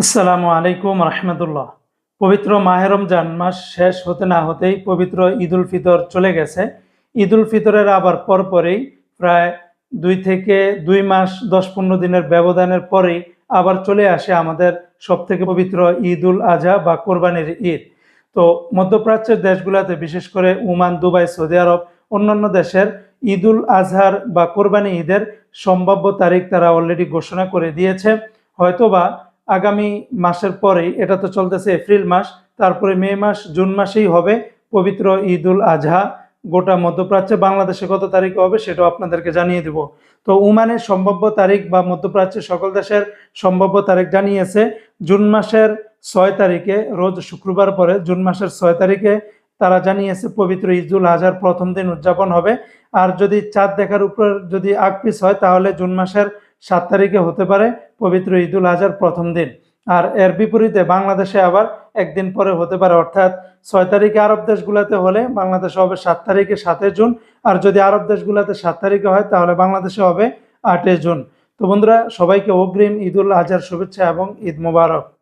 আসসালামু আলাইকুম রহমতুল্লাহ। পবিত্র মাহে রমজান মাস শেষ হতে না হতেই পবিত্র ঈদ উল ফিতর চলে গেছে। ঈদ উল ফিতরের আবার পরপরেই প্রায় দুই থেকে দুই মাস দশ পনেরো দিনের ব্যবধানের পরেই আবার চলে আসে আমাদের সব থেকে পবিত্র ঈদ উল আজহা বা কোরবানির ঈদ। তো মধ্যপ্রাচ্যের দেশগুলোতে বিশেষ করে ওমান, দুবাই, সৌদি আরব, অন্যান্য দেশের ঈদ উল আজহার বা কোরবানি ঈদের সম্ভাব্য তারিখ তারা অলরেডি ঘোষণা করে দিয়েছে। হয়তোবা আগামী মাসের পরেই, এটা তো চলতেছে এপ্রিল মাস, তারপরে মে মাস, জুন মাসেই হবে পবিত্র ঈদ উল আজহা। গোটা মধ্যপ্রাচ্যে বাংলাদেশে কত তারিখ হবে সেটাও আপনাদেরকে জানিয়ে দেব। তো উমানের সম্ভাব্য তারিখ বা মধ্যপ্রাচ্যের সকল দেশের সম্ভাব্য তারিখ জানিয়েছে। জুন মাসের ছয় তারিখে, রোজ শুক্রবার পরে জুন মাসের ছয় তারিখে তারা জানিয়েছে পবিত্র ঈদুল আজহার প্রথম দিন উদযাপন হবে। আর যদি চাঁদ দেখার উপর যদি আগ পিছ হয়, তাহলে জুন মাসের সাত তারিখে হতে পারে পবিত্র ঈদুল আজহার প্রথম দিন। আর এর বিপরীতে বাংলাদেশে আবার একদিন পরে হতে পারে, অর্থাৎ ছয় তারিখে আরব দেশগুলোতে হলে বাংলাদেশে হবে সাত তারিখে সাতই জুন। আর যদি আরব দেশগুলোতে সাত তারিখে হয়, তাহলে বাংলাদেশে হবে আটই জুন। তো বন্ধুরা, সবাইকে অগ্রিম ঈদুল আজহার শুভেচ্ছা এবং ঈদ মোবারক।